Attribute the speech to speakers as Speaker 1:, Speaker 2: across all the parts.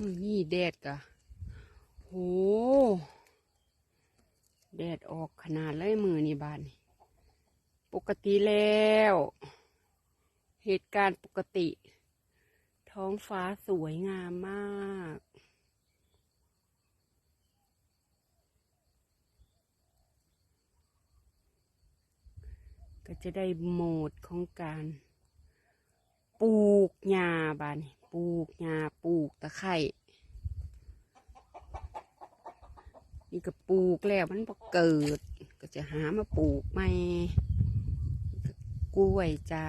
Speaker 1: มือนี่แดดกะโหแดดออกขนาดเลยมือนี่บานนี่ปกติแล้ว เหตุการณ์ปกติ ท้องฟ้าสวยงามมากก็จะได้โหมดของการ ปลูกหญ้าบานนี่ ปลูกหญ้าปลูกตะไคร่นี่ก็ปลูกแล้วมันพอเกิด ก็จะหามาปลูกใหม่ก็กล้วยจ้า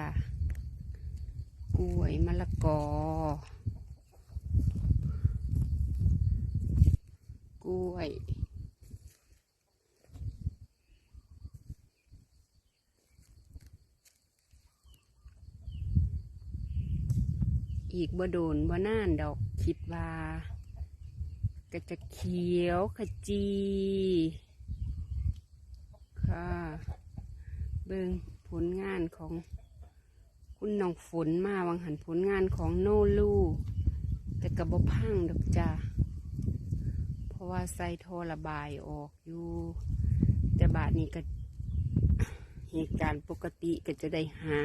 Speaker 1: กล้วยมะละกอกล้วย อีกบ่โดนบ่นานดอกคิดว่าก็จะเขียวขจี ค่ะ เบิ่งผลงานของคุณน้องฝนมาวังหันผลงานของโนลูแต่กระบพังดอกจ้าเพราะว่าใส่ท่อระบายออกอยู่ แต่บาทนี้ก็เหตุการณ์ปกติก็จะได้หา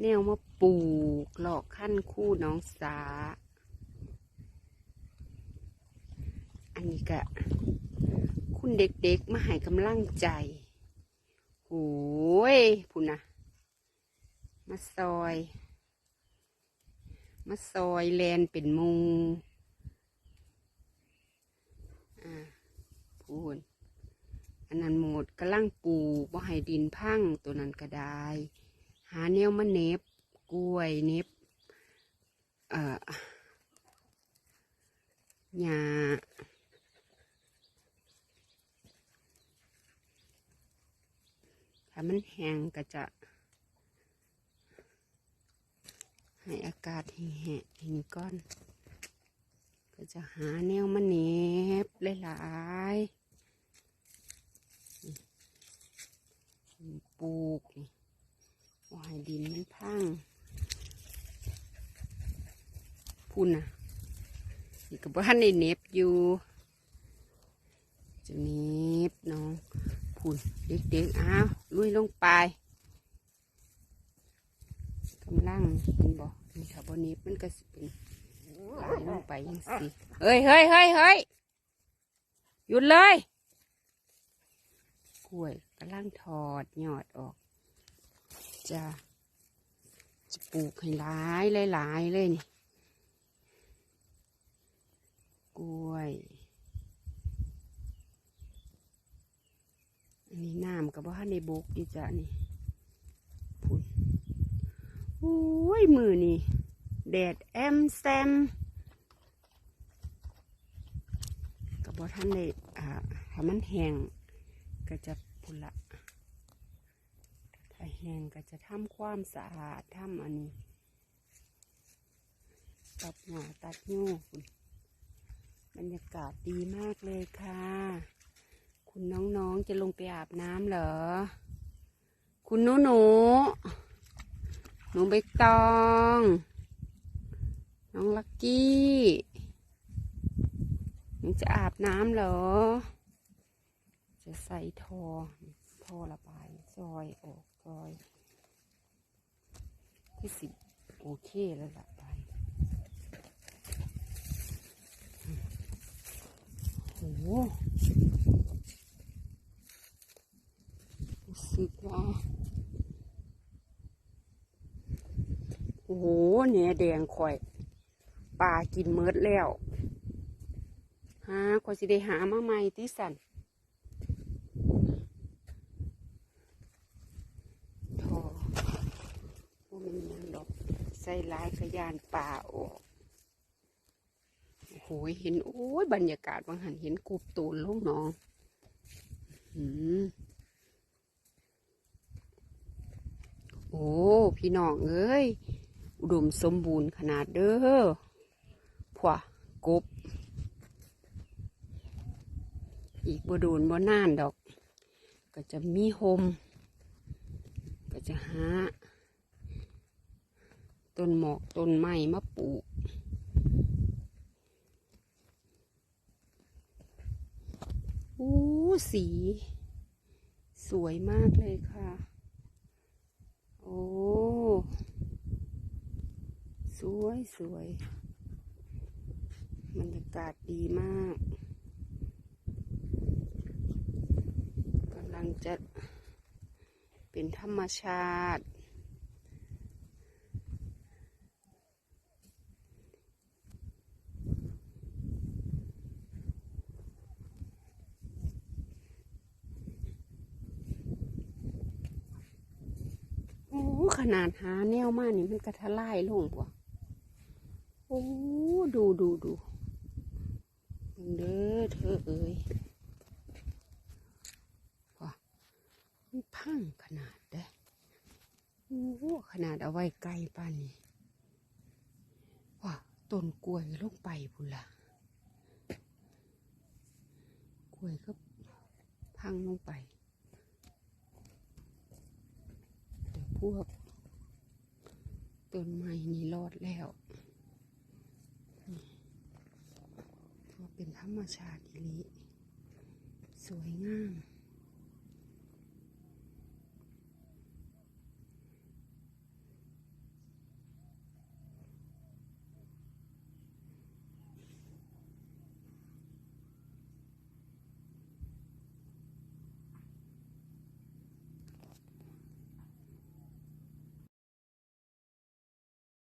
Speaker 1: แนวมาปลูกหลอกขั้นคู่น้องสา อันนี้ก็คุณเด็กๆมาให้กำลังใจโอ้ยพุ่นนะมาซอย มาซอยแลนเป็นมูอ่าพูนอันนั้นหมดกำลังปลูกว่าให้ดินพังตัวนั้นก็ได้ หาแนวมาเน็บกล้วยเน็บเอ่อหญ้าถ้ามันแห้งก็จะ ให้อากาศแห้งๆทีนี้ก้อน ก็จะหาแนวมาเน็บหลายๆนี่ปลูกนี่ ให้ดินมันพังพุ่นน่ะนี่ก็บ้านในเน็บอยู่จะเน็บน้องพุ่นเด็กๆอ้าวลุยลงไปกำลังเห็นบอกนี่ค่ะบนเน็บมันก็สิเป็นไหลลงไปยังสิเฮ้ยเฮ้ยเฮ้ยเฮ้ยหยุดเลยกล้วยกำลังถอดยอดออก จะจะปลูกให้หลายหลายเลยนี่ กล้วย อันนี้น้ำกับว่าในบุกอยู่จ้ะนี่พุ่นโอ้ย มือนี่แดดแอมแซมกับว่าท่านได้อ่าถ้ามันแห้งก็จะพุ่นละ แห้งก็จะทำความสะอาดทำอันนี้ ตัดหญ้าตัดยูคุณบรรยากาศดีมากเลยค่ะ คุณน้องๆจะลงไปอาบน้ำเหรอ คุณหนูหนูหนูใบตอง น้องลักกี้หนูจะอาบน้ำเหรอ จะใส่ทอท่อระบายซอยออก ซอยที่สิบโอเคแล้วละไปโอ้โหสึกว่าโอ้โหเนี่ยแดงข่อยปลากินเมิดแล้ว หาข่อยสิได้หามาใหม่ที่สัน ทอว่า มันยังดอกใส่ลายขยานป่าออกโอ้โหเห็น โอ้ยบรรยากาศบางหันเห็นกูบตูนลูกน้องอืมโอ้ พี่น้องเอ้ย อุดมสมบูรณ์ขนาดเด้อพวกบ อีกบ่โดนบ่นานดอก ก็จะมีโฮมก็จะหา ต้นหมอกต้นไม้มาปลูกอู้สี สวยมากเลยค่ะ โอ้ สวยสวยบรรยากาศดีมากกำลังจะเป็นธรรมชาติ ขนาดหาแนวมากนี่มันกระทะลายลงบ่โอ้ดูดูดูเบิ่งเด้อเธอเอ้ยว่มันพังขนาดเด้อโอ้ขนาดเอาไว้ไกลป่านนี้ว่าต้นกล้วยลงไปพุ่นละกล้วยก็พังลงไป แต่พ วกต้นไม้นี่รอดแล้วเป็นธรรมชาติอีลีสวยงาม